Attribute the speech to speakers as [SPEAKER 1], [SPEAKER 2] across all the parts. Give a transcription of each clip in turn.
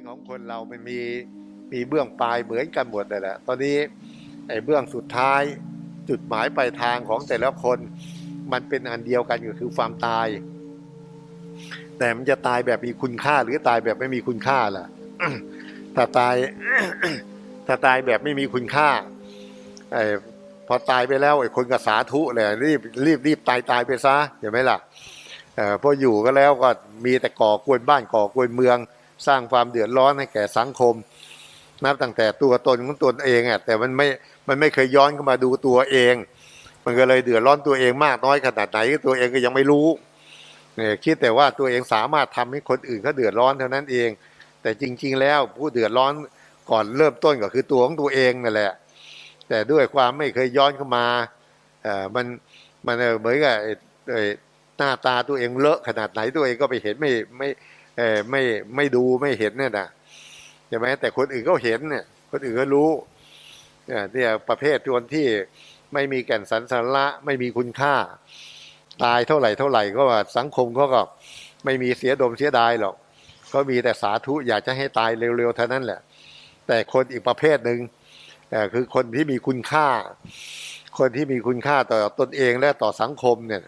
[SPEAKER 1] งของคนเรามันมีมีเบื้องปลายเหมือนกันหมดเลยแหละ ตอนนี้ไอ้เบื้องสุดท้ายจุดหมายปลายทางของแต่ละคน มันเป็นอันเดียวกันก็คือความตาย แต่มันจะตายแบบมีคุณค่าหรือตายแบบไม่มีคุณค่าล่ะถ้าตายถ้าตายแบบไม่มีคุณค่าไอ้พอตายไปแล้วไอ้คนก็สาธุเลยรีบรีบรีบตายตายไปซะเห็นไหมล่ะเออพออยู่ก็แล้วก็มีแต่ก่อกวนบ้านก่อกวนเมือง สร้างความเดือดร้อนให้แก่สังคม นับตั้งแต่ตัวตนของตนเองอะแต่มันไม่มันไม่เคยย้อนเข้ามาดูตัวเอง มันก็เลยเดือดร้อนตัวเองมากน้อยขนาดไหนตัวเองก็ยังไม่รู้เนี่ยคิดแต่ว่าตัวเองสามารถทำให้คนอื่นเขาเดือดร้อนเท่านั้นเอง แต่จริง ๆ แล้วผู้เดือดร้อนก่อนเริ่มต้นก็คือตัวของตัวเองนั่นแหละ แต่ด้วยความไม่เคยย้อนเข้ามาเอ่อมันมันเหมือนกับไอ้ไอ้หน้าตาตัวเองเลอะขนาดไหนตัวเองก็ไปเห็นไม่ไม่ ไม่ไม่ดูไม่เห็นเนี่ยนะใช่ไหมแต่คนอื่นก็เห็นเนี่ย คนอื่นก็รู้เนี่ยประเภทคนที่ไม่มีแก่นสรรสาระไม่มีคุณค่า ตายเท่าไหร่เท่าไหร่ก็ว่าสังคมเขาก็ไม่มีเสียดมเสียดายหรอกเขามีแต่สาธุอยากจะให้ตายเร็วๆเท่านั้นแหละ แต่คนอีกประเภทหนึ่งคือคนที่มีคุณค่า คนที่มีคุณค่าต่อตนเองและต่อสังคมเนี่ย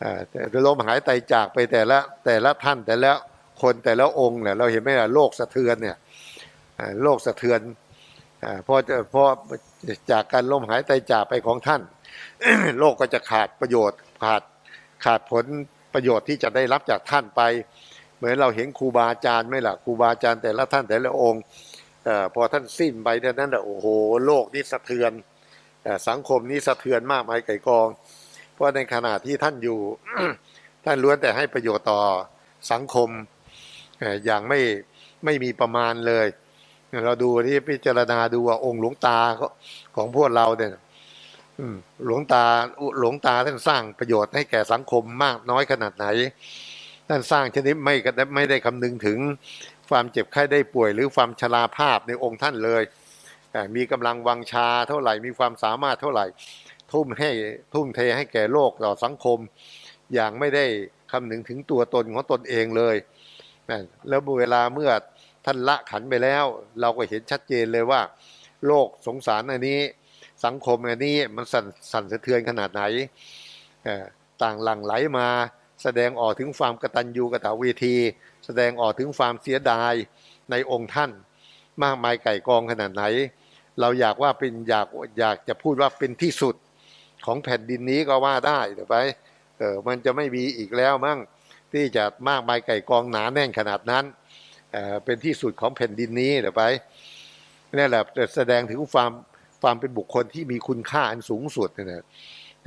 [SPEAKER 1] เอ่อแต่ลมหายใจจากไปแต่ละแต่ละท่านแต่ละ คนแต่ละองค์เนี่ยเราเห็นไหมล่ะโลกสะเทือนเนี่ยโลกสะเทือนเอ่อเพราะจะเพราะจากการล่มหายใจจากไปของท่าน โลกก็จะขาดประโยชน์ขาดขาดผลประโยชน์ที่จะได้รับจากท่านไป เหมือนเราเห็นครูบาอาจารย์ไหมล่ะครูบาอาจารย์แต่ละท่านแต่ละองค์อพอท่านสิ้นไปเท่านั้นแหละโอ้โห โลกนี้สะเทือนสังคมนี้สะเทือนมากมายไก่กอง เพราะในขณะที่ท่านอยู่ ท่านล้วนแต่ให้ประโยชน์ต่อสังคม อย่างไม่ไม่มีประมาณเลย เราดูที่พิจารณาดูว่าองค์หลวงตาของพวกเราเนี่ยหลวงตาหลวงตาท่านสร้างประโยชน์ให้แก่สังคมมากน้อยขนาดไหน ท่านสร้างชนิดไม่ไม่ได้คำนึงถึงความเจ็บไข้ได้ป่วย หรือความชราภาพในองค์ท่านเลย มีกำลังวังชาเท่าไหร่มีความสามารถเท่าไหร่ ทุ่มให้ทุ่มเทให้แก่โลกต่อสังคม อย่างไม่ได้คำนึงถึงตัวตนของตนเองเลย แล้วเวลาเมื่อท่านละขันไปแล้ว เราก็เห็นชัดเจนเลยว่า โลกสงสารอันนี้ สังคมอันนี้มันสั่นสั่นสะเทือนขนาดไหนต่างหลั่งไหลมา แสดงออกถึงความกตัญญูกตเวที แสดงออกถึงความเสียดายในองค์ท่าน มากมายไก่กองขนาดไหน เราอยากว่าเป็นอยากอยากจะพูดว่าเป็นที่สุดของแผ่นดินนี้ก็ว่าได้เดี๋ยวไปเออมันจะไม่มีอีกแล้วมั้ง ที่จะมากมายไก่กองหนาแน่นขนาดนั้นเเป็นที่สุดของแผ่นดินนี้เดี๋ยวไปนี่แหละแสดงถึงความความเป็นบุคคลที่มีคุณค่าอันสูงสุดนะ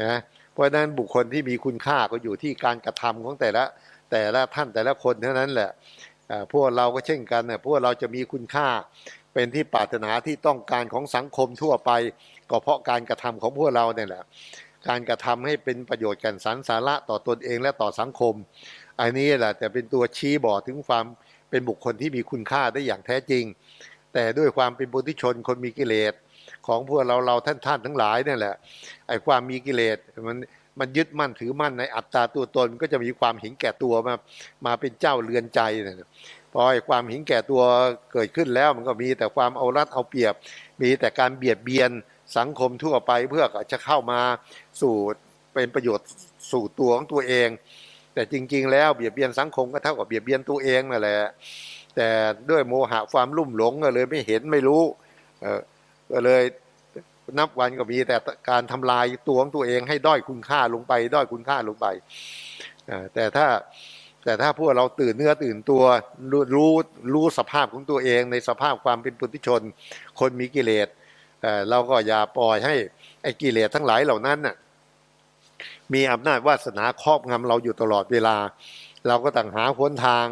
[SPEAKER 1] นะเพราะฉะนั้นบุคคลที่มีคุณค่าก็อยู่ที่การกระทำของแต่ละแต่ละท่านแต่ละคนเท่านั้นแหละพวกเราก็เช่นกันเนี่ยพวกเราจะมีคุณค่าเป็นที่ปรารถนาที่ต้องการของสังคมทั่วไป ก็เพราะการกระทำของพวกเราเนี่ยแหละ การกระทำให้เป็นประโยชน์แก่สรรสาระต่อตนเองและต่อสังคม อันนี้แหละแต่เป็นตัวชี้บอกถึงความเป็นบุคคลที่มีคุณค่าได้อย่างแท้จริง แต่ด้วยความเป็นปุถุชนคนมีกิเลสของพวกเราเราท่านท่านทั้งหลายเนี่ยแหละไอ้ความมีกิเลสมันมันยึดมั่นถือมั่นในอัตตาตัวตนก็จะมีความเห็นแก่ตัวมามาเป็นเจ้าเรือนใจเนี่ยพอไอ้ความเห็นแก่ตัวเกิดขึ้นแล้วมันก็มีแต่ความเอารัดเอาเปรียบ มีแต่การเบียดเบียนสังคมทั่วไปเพื่อจะเข้ามาสู่เป็นประโยชน์สู่ตัวของตัวเอง แต่จริง ๆ แล้วเบียดเบียนสังคมก็เท่ากับเบียดเบียนตัวเองนั่นแหละแต่ด้วยโมหะความลุ่มหลงก็เลยไม่เห็นไม่รู้เออก็เลยนับวันก็มีแต่การทำลายตัวของตัวเองให้ด้อยคุณค่าลงไป ด้อยคุณค่าลงไปแต่ถ้าแต่ถ้าพวกเราตื่นเนื้อตื่นตัวรู้รู้สภาพของตัวเองในสภาพความเป็นปุถุชน คนมีกิเลสเอ่อเราก็อย่าปล่อยให้ไอ้กิเลสทั้งหลายเหล่านั้นน่ะ มีอำนาจวาสนาครอบงำเราอยู่ตลอดเวลา เราก็ต่างหาหนทาง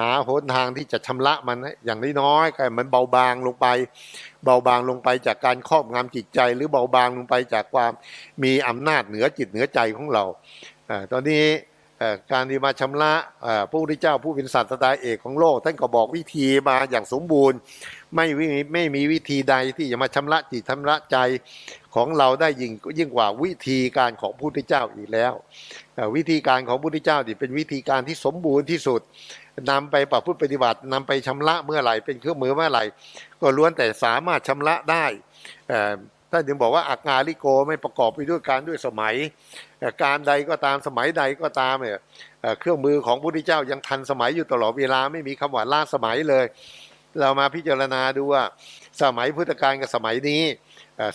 [SPEAKER 1] หาหนทางที่จะชำระมันอย่างน้อยๆก็มันเบาบางลงไป เบาบางลงไปจากการครอบงำจิตใจ หรือเบาบางลงไปจากความมีอำนาจเหนือจิตเหนือใจของเราตอนนี้การที่มาชำระอ่าพระพุทธเจ้าผู้เป็นศาสดาเอกของโลก ท่านก็บอกวิธีมาอย่างสมบูรณ์ ไม่ไม่มีวิธีใดที่จะมาชำระจิตชำระใจ ของเราได้ยิ่งยิ่งกว่าวิธีการของพระพุทธเจ้าอีกแล้ว วิธีการของพระพุทธเจ้านี่เป็นวิธีการที่สมบูรณ์ที่สุดนำไปประพฤติปฏิบัตินำไปชำระเมื่อไหร่เป็นเครื่องมือเมื่อไหร่ ก็ล้วนแต่สามารถชำระได้ท่านจึงบอกว่าอากาลิโกไม่ประกอบไปด้วยการด้วยสมัย การใดก็ตามสมัยใดก็ตามเนี่ยเครื่องมือของพระพุทธเจ้ายังทันสมัยอยู่ตลอดเวลาไม่มีคำว่าล้าสมัยเลย เรามาพิจารณาดูว่า สมัยพุทธกาลกับสมัยนี้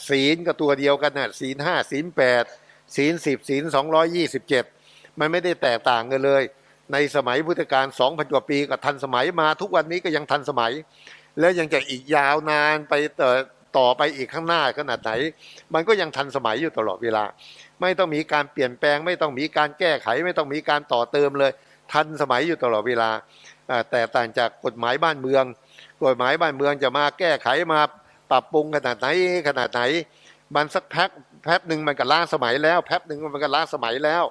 [SPEAKER 1] ศีลก็ตัวเดียวกันนะศีลห้าศีลแปดศีลสิบศีลสองร้อยยี่สิบเจ็ดมันไม่ได้แตกต่างกันเลย ในสมัยพุทธกาลสองพันกว่าปีก็ทันสมัยมาทุกวันนี้ก็ยังทันสมัย แล้วยังจะอีกยาวนานไปต่อไปอีกข้างหน้าขนาดไหน มันก็ยังทันสมัยอยู่ตลอดเวลา ไม่ต้องมีการเปลี่ยนแปลง ไม่ต้องมีการแก้ไข ไม่ต้องมีการต่อเติมเลย ทันสมัยอยู่ตลอดเวลา แต่ต่างจากกฎหมายบ้านเมือง กฎหมายบ้านเมืองจะมาแก้ไขมาปรับปรุงขนาดไหนขนาดไหน มันสักแป๊บแป๊บหนึ่งมันก็ล้าสมัยแล้วแป๊บหนึ่งมันก็ล้าสมัยแล้ว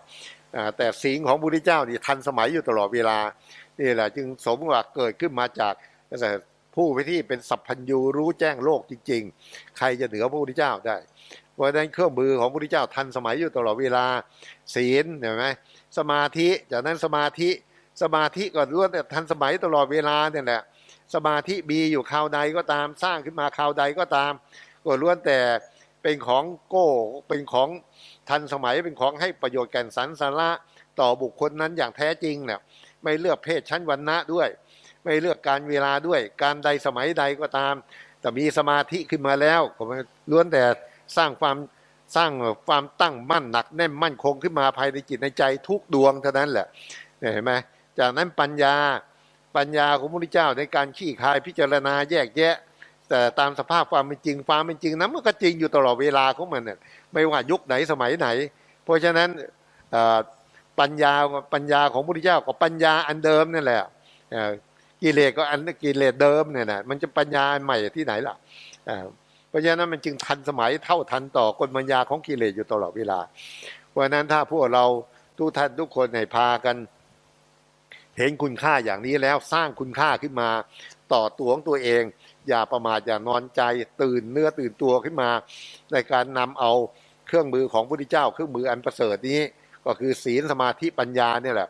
[SPEAKER 1] แต่สิ่งของพระพุทธเจ้านี่ทันสมัยอยู่ตลอดเวลานี่แหละจึงสมว่าเกิดขึ้นมาจากผู้ไปที่เป็นสัพพัญญูรู้แจ้งโลกจริง ๆ ใครจะเหนือพระพุทธเจ้าได้เพราะฉะนั้นเครื่องมือของพระพุทธเจ้าทันสมัยอยู่ตลอดเวลาศีลเห็นไหมสมาธิจากนั้นสมาธิ สมาธิก็ล้วนแต่ทันสมัยตลอดเวลาเนี่ยแหละสมาธิมีอยู่คราวใดก็ตามสร้างขึ้นมาคราวใดก็ตามก็ล้วนแต่เป็นของโก้เป็นของทันสมัยเป็นของให้ประโยชน์แก่นสรรสาระต่อบุคคลนั้นอย่างแท้จริงเนี่ยไม่เลือกเพศชั้นวรรณะด้วย ไม่เลือกการเวลาด้วยการใดสมัยใดก็ตาม แต่มีสมาธิขึ้นมาแล้วก็ล้วนแต่สร้างความสร้างความตั้งมั่นหนักแน่นมั่นคงขึ้นมาภายในจิตในใจทุกดวงเท่านั้นแหละเห็นไหม จากนั้นปัญญาปัญญาของพระพุทธเจ้าในการขี้คายพิจารณาแยกแยะ แต่ตามสภาพความเป็นจริงความเป็นจริงนั้นมันก็จริงอยู่ตลอดเวลาของมันเนี่ยไม่ว่ายุคไหนสมัยไหน เพราะฉะนั้นปัญญาปัญญาของพระพุทธเจ้ากับปัญญาอันเดิมนั่นแหละกิเลสก็อันกิเลสเดิมเนี่ยนะมันจะปัญญาใหม่ที่ไหนล่ะเพราะฉะนั้นมันจึงทันสมัยเท่าทันต่อกลปัญญาของกิเลสอยู่ตลอดเวลา เพราะฉะนั้นถ้าพวกเราทุกท่านทุกคนให้พากัน เห็นคุณค่าอย่างนี้แล้วสร้างคุณค่าขึ้นมา ต่อตัวของตัวเอง อย่าประมาทอย่านอนใจตื่นเนื้อตื่นตัวขึ้นมา ในการนำเอาเครื่องมือของพระพุทธเจ้า เครื่องมืออันประเสริฐนี้ ก็คือศีลสมาธิปัญญาเนี่ยแหละ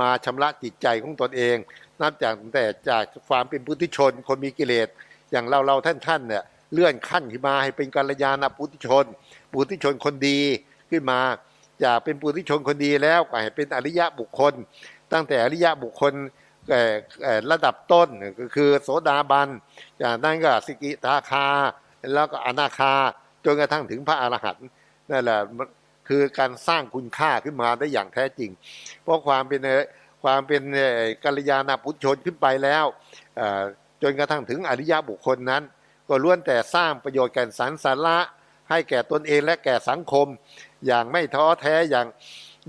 [SPEAKER 1] มาชำระจิตใจของตนเอง นับจากแต่จากความเป็นพุทธิชน คนมีกิเลส อย่างเราเราท่านท่านเนี่ยเลื่อนขั้นขึ้นมาให้เป็นกัลยาณปุถุชน ปุถุชนคนดีขึ้นมาจาเป็นปุถุชนคนดีแล้วก็ให้เป็นอริยะบุคคล ตั้งแต่อริยะบุคคลระดับต้นก็คือโสดาบันจากนั้นก็สกิทาคา แล้วก็อนาคาจนกระทั่งถึงพระอรหันต์นั่นแหละคือการสร้างคุณค่าขึ้นมาได้อย่างแท้จริง เพราะความเป็นความเป็นกัลยาณปุถุชนขึ้นไปแล้วจนกระทั่งถึงอริยบุคคลนั้น ก็ล้วนแต่สร้างประโยชน์แก่สรรสาระให้แก่ตนเองและแก่สังคม อย่างไม่ท้อแท้อย่าง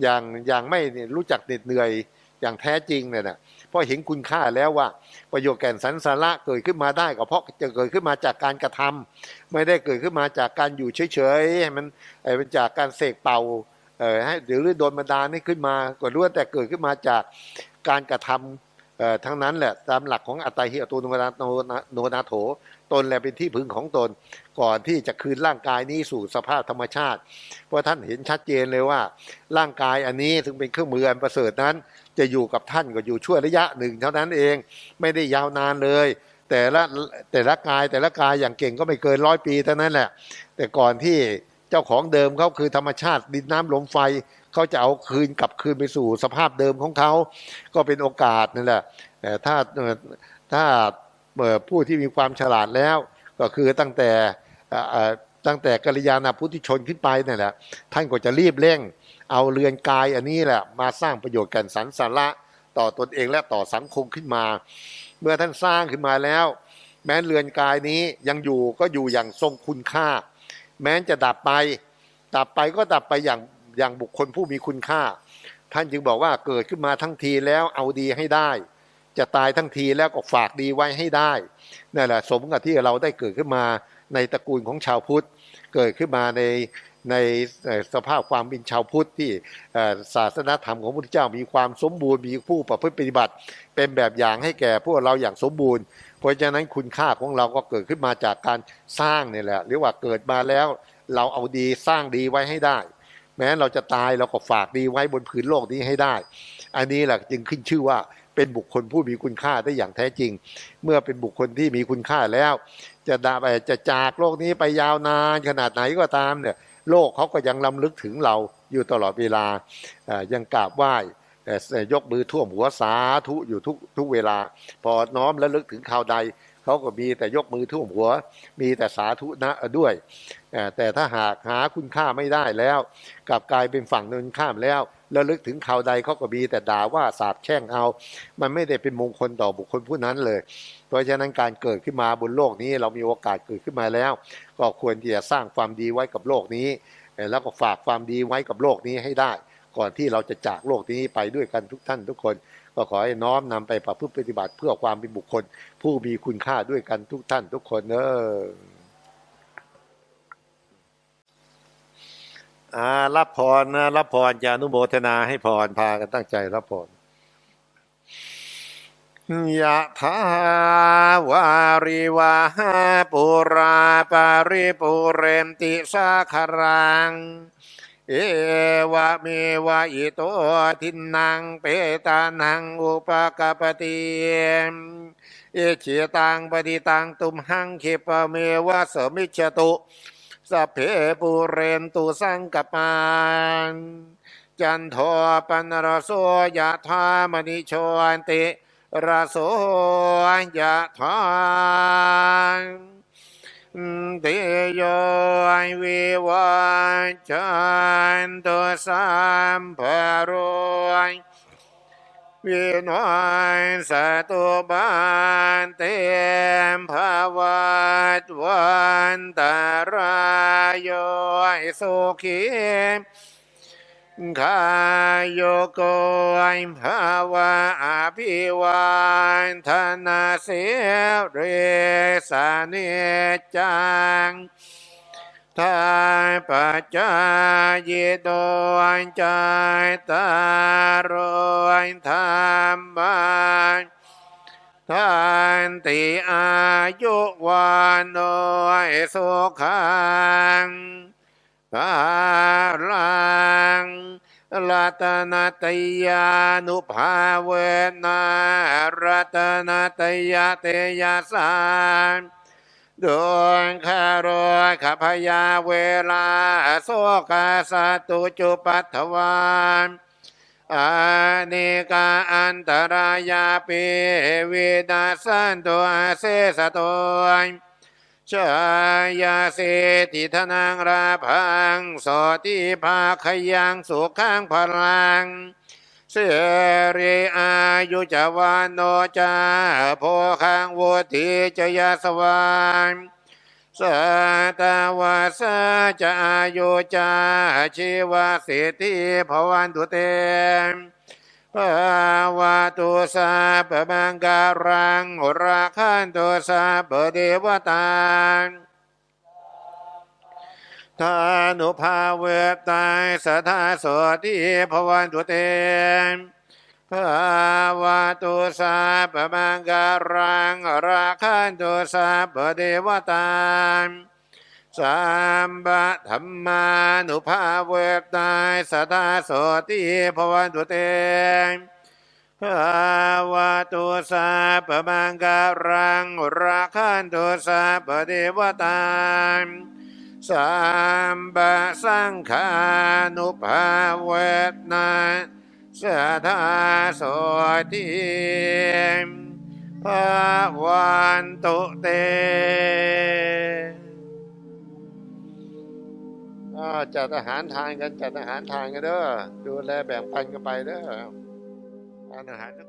[SPEAKER 1] อย่างอย่างไม่รู้จักเหน็ดเหนื่อย อย่างแท้จริงเนี่ยนะเพราะเห็นคุณค่าแล้วว่า ประโยชน์แก่นสรรสาระเกิดขึ้นมาได้ก็เพราะจะเกิดขึ้นมาจากการกระทำไม่ได้เกิดขึ้นมาจากการอยู่เฉยๆให้มันเอ่อเป็นจากการเสกเป่าเอ่อให้หรือโดนบันดาลให้ขึ้นมาก็ล้วนแต่เกิดขึ้นมาจากการกระทำเอ่อทั้งนั้นแหละตามหลักของอัตตาหิอตโนนาโนนาโนนาโถ ตนแหละเป็นที่พึ่งของตน ก่อนที่จะคืนร่างกายนี้สู่สภาพธรรมชาติ เพราะท่านเห็นชัดเจนเลยว่า ร่างกายอันนี้ถึงเป็นเครื่องมืออันประเสริฐนั้น จะอยู่กับท่านก็อยู่ช่วระยะหนึ่ง เท่านั้นเองไม่ได้ยาวนานเลย แต่ละแต่ละกายแต่ละกายอย่างเก่งก็ไม่เกินร้อยปีเท่านั้นแหละ แต่ก่อนที่เจ้าของเดิมเขาคือธรรมชาติดินน้ำลมไฟเขาจะเอาคืนกลับคืนไปสู่สภาพเดิมของเขา ก็เป็นโอกาสนั่นแหละแต่ถ้าถ้า ผู้ที่มีความฉลาดแล้ว ก็คือตั้งแต่ตั้งแต่กัลยาณพุทธิชนขึ้นไปนั่แหละท่านก็จะรีบเร่ง เอาเรือนกายอันนี้แหละมาสร้างประโยชน์แก่นสรรสาระต่อตนเองและต่อสังคมขึ้นมา เมื่อท่านสร้างขึ้นมาแล้ว แม้เรือนกายนี้ยังอยู่ก็อยู่อย่างทรงคุณค่า แม้จะดับไป ดับไปก็ดับไปอย่างอย่างบุคคลผู้มีคุณค่า ท่านจึงบอกว่าเกิดขึ้นมาทั้งทีแล้วเอาดีให้ได้ จะตายทั้งทีแล้วก็ฝากดีไว้ให้ได้นั่นแหละสมกับที่เราได้เกิดขึ้นมาในตระกูลของชาวพุทธ เกิดขึ้นมาในในสภาพความเป็นชาวพุทธที่ศาสนธรรมของพระพุทธเจ้ามีความสมบูรณ์มีผู้ประพฤติปฏิบัติ เป็นแบบอย่างให้แก่พวกเราอย่างสมบูรณ์ เพราะฉะนั้นคุณค่าของเราก็เกิดขึ้นมาจากการสร้างนี่แหละหรือว่าเกิดมาแล้วเราเอาดีสร้างดีไว้ให้ได้ แม้เราจะตายเราก็ฝากดีไว้บนผืนโลกนี้ให้ได้ อันนี้แหละจึงขึ้นชื่อว่า เป็นบุคคลผู้มีคุณค่าได้อย่างแท้จริง เมื่อเป็นบุคคลที่มีคุณค่าแล้ว จะดาไปจะจากโลกนี้ไปยาวนานขนาดไหนก็ตามเนี่ยโลกเขาก็ยังลำลึกถึงเราอยู่ตลอดเวลายังกราบไหว้เอ่ยกมือท่วมหัวสาธุอยู่ทุกทุกเวลา พอน้อมและลึกถึงข่าวใดเขาก็มีแต่ยกมือท่วมหัว มีแต่สาธุนะด้วย แต่ถ้าหากหาคุณค่าไม่ได้แล้วกลับกลายเป็นฝั่งเนินข้ามแล้ว แล้วลึกถึงข่าวใดเขาก็มีแต่ด่าว่าสาบแช่งเอา มันไม่ได้เป็นมงคลต่อบุคคลผู้นั้นเลย เพราะฉะนั้นการเกิดขึ้นมาบนโลกนี้เรามีโอกาสเกิดขึ้นมาแล้ว ก็ควรที่จะสร้างความดีไว้กับโลกนี้ แล้วก็ฝากความดีไว้กับโลกนี้ให้ได้ ก่อนที่เราจะจากโลกนี้ไปด้วยกันทุกท่านทุกคน ก็ขอให้น้อมนำไปประพฤติปฏิบัติเพื่อความเป็นบุคคล ผู้มีคุณค่าด้วยกันทุกท่านทุกคนเออ อ่ารับพรนะรับพรจะอนุโมทนาให้พรพากันตั้งใจรับพรยะถาวาริวาหาปุราปาริปุเรนติสาคารัง เอวะเมวะอิโตทินังเปตานังอุปกปปติเอเชตังปฏิตังตุมหังเคปเมวะสมิจจตุ สเพปุเรนตุสังกปานจันโทปนรโสยะธามณิโชนติระโสยะทานเตโยวิวัจจันตุสัมภโรย วินอยสตุบานเตมภาวัตวันตารายโยสุขีขายโยโกยภาวะอภิวันธนาเสเรสานิจัง ทายปัจจายโดยใจตารอยธรรมานทานติอายุวันโดยสุขังกาลังรัตนตยานุภาเวนะรัตนตยาเตยสาน ดวงคารอยขพยาเวลาโสกาสตุจุปัตถวานอานิกาอันตรายาปิวินาสันตัวเสสตวนชายาเสติธนังราพังสติภาขยังสุขังพลัง สรีอายุจวานโนจาโพคังวุติจยสวานสตาวาสาจะอายุจาชีวาสิทธิภวันตุเตมภาวะตุสาปมังการังราคันตุสาปเดวตา ทานุภาเวตตายสัทธาสติภวันตุเตภาวะตุสาปมังการังราคันตุสาปเดวตาสัมบะธรรมานุภาเวตตายสัทธาโสติภวันตุเตภาวะตุสาปมังการังราคันตุสาปเดวตา สัมบะสังฆานุภาเวตนาสัทธาโสติภวันตุเตจัดอาหารทานกันจัดอาหารทานกันเด้อดูแลแบ่งปันกันไปเด้อทานอาหารซะก่อน